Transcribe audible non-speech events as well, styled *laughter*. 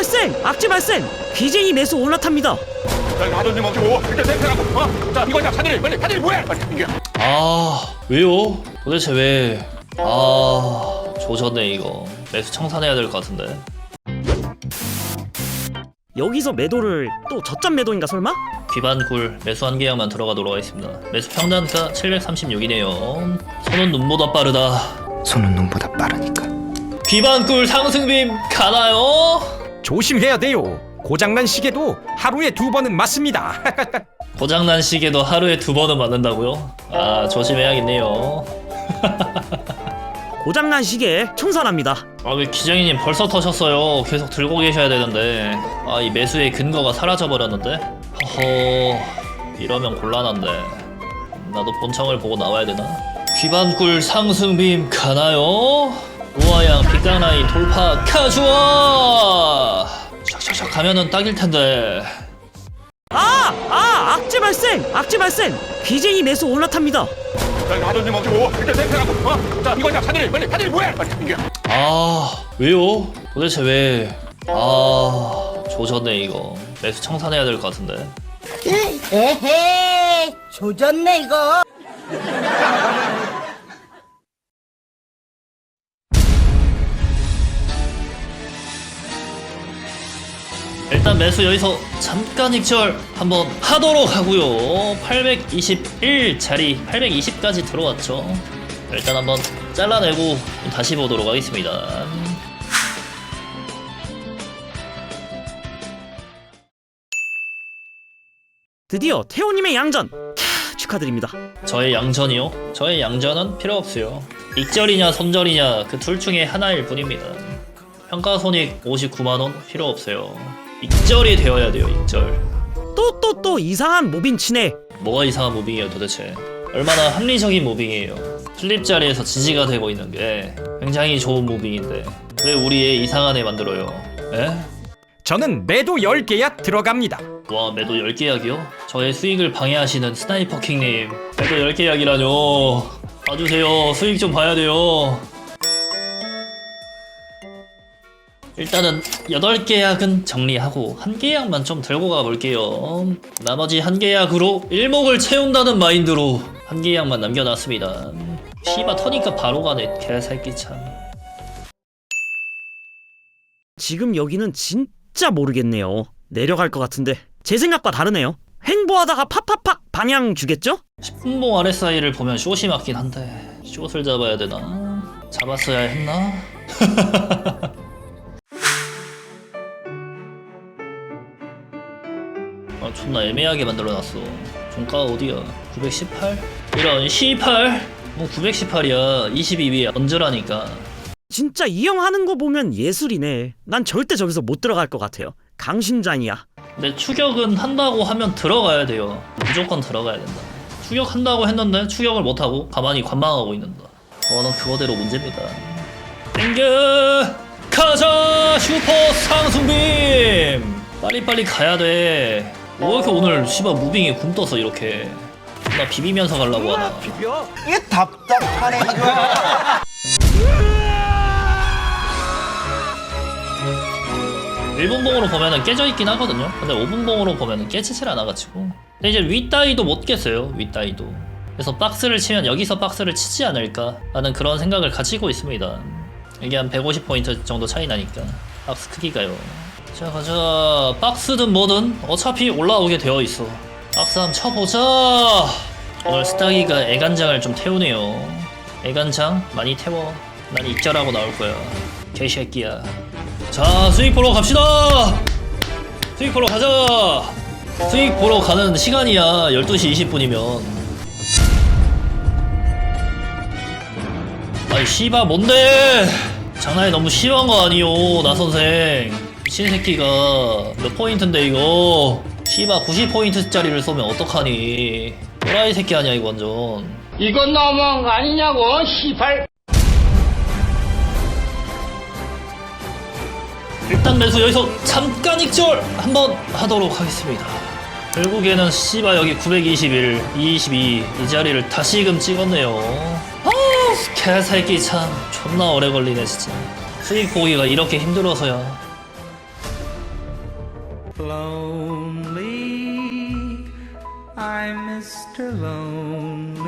발생! 악재 발생! BJ 매수 올라탑니다. 자, 가던지 멈추고 일단 대표하고 어? 자, 이거 자, 사들이 빨리 사들이 뭐해? 빨리 이게. 아 왜요? 도대체 왜? 아 조졌네 이거 매수 청산해야 될 것 같은데 여기서 매도를 또 저점 매도인가 설마? 귀반굴 매수 한 계약만 들어가도록 하겠습니다 매수 평단가 736이네요 손은 눈보다 빠르다 손은 눈보다 빠르니까. 귀반굴 상승빔 가나요? 조심해야 돼요. 고장난 시계도 하루에 두 번은 맞습니다. *laughs* 고장난 시계도 하루에 두 번은 맞는다고요? 아 조심해야겠네요 *laughs* 고장난 시계 청산합니다. 아 왜 기장이님 벌써 터셨어요 계속 들고 계셔야 되는데 아 이 매수의 근거가 사라져 버렸는데 허허 이러면 곤란한데 나도 본청을 보고 나와야 되나 귀반꿀 상승빔 가나요 우아양 빅강라인 돌파 가주아 샥샥샥 가면은 딱일 텐데 아! 아! 악재 발생! 악재 발생! BJ 매수 올라탑니다. 자, 가던지 멈추고 일단 대표하고 어? 자, 이거 자, 사들이 빨리 사들이 뭐해? 빨리 이게. 아 왜요 도대체 왜 아 조졌네 이거 매수 청산해야 될 것 같은데 *laughs* 에헤이 조졌네 이거 일단 매수 여기서 잠깐 익절 한번 하도록 하고요 821짜리 820까지 들어왔죠 일단 한번 잘라내고 다시 보도록 하겠습니다 드디어 태호님의 양전! 캬, 축하드립니다. 저의 양전이요? 저의 양전은 필요 없어요 익절이냐 손절이냐 그 둘 중에 하나일 뿐입니다 평가손익 59만원 필요 없어요 익절이 되어야 돼요 익절 또 또 또 이상한 모빈 치네. 뭐가 이상한 무빙이에요 도대체 얼마나 합리적인 무빙이에요 플립 자리에서 지지가 되고 있는 게 굉장히 좋은 무빙인데 왜 우리의 이상한 애 만들어요 에? 저는 매도 10계약 들어갑니다. 와 매도 10계약이요? 저의 수익을 방해하시는 스나이퍼 킹님 매도 10계약이라뇨 봐주세요 수익 좀 봐야 돼요 일단은 8계약은 정리하고 한 계약만 좀 들고 가볼게요 나머지 한 계약으로 일목을 채운다는 마인드로 한 계약만 남겨놨습니다 씨바 터니까 바로 가네 개새끼 참 지금 여기는 진짜 모르겠네요. 내려갈 것 같은데 제 생각과 다르네요. 횡보하다가 팍팍팍 방향 주겠죠? 10분봉 RSI를 보면 숏이 맞긴 한데 숏을 잡아야 되나? 잡았어야 했나? *laughs* 아 존나 애매하게 만들어놨어 종가 어디야? 918? 이런 18? 뭐 918이야 22위에 얹으라니까 진짜 이 형 하는 거 보면 예술이네. 난 절대 저기서 못 들어갈 것 같아요. 강심장이야. 근데 추격은 한다고 하면 들어가야 돼요 무조건 들어가야 된다 추격한다고 했는데 추격을 못하고 가만히 관망하고 있는다 저는 그거대로 문제입니다 땡겨 가자 슈퍼 상승빔 빨리빨리 가야 돼 왜 이렇게 오늘 씨발 무빙이 굼 떠서 이렇게 나 비비면서 가려고 하나 이게 답답하네 이거. 일분봉으로 보면은 깨져 있긴 하거든요. 근데 5분봉으로 보면은 깨지질 않아가지고. 근데 이제 윗다이도 못 깼어요. 윗다이도. 그래서 박스를 치면 여기서 박스를 치지 않을까 라는 그런 생각을 가지고 있습니다. 이게 한 150포인트 정도 차이 나니까. 박스 크기가요. 자, 가자. 박스든 뭐든 어차피 올라오게 되어 있어. 박스 한번 쳐보자. 오늘 스타기가 애간장을 좀 태우네요. 애간장 많이 태워. 난 입절하고 나올 거야. 개새끼야. 자 수익 보러 갑시다 수익 보러 가자 수익 보러 가는 시간이야 12시 20분이면 아이 씨바 뭔데 장난이 너무 심한 거 아니요 나 선생 미친 새끼가 몇 포인트인데 이거 씨바 90포인트짜리를 쏘면 어떡하니 또라이 새끼 아니야 이거 완전 이건 너무한 거 아니냐고 시발 일단 매수 여기서 잠깐 익절 한번 하도록 하겠습니다. 결국에는 씨바 여기 921, 22 이 자리를 다시금 찍었네요. 아 개새끼 참 존나 오래 걸리네 진짜. 수익 보기가 이렇게 힘들어서야. lonely. I'm Mr. Lonely.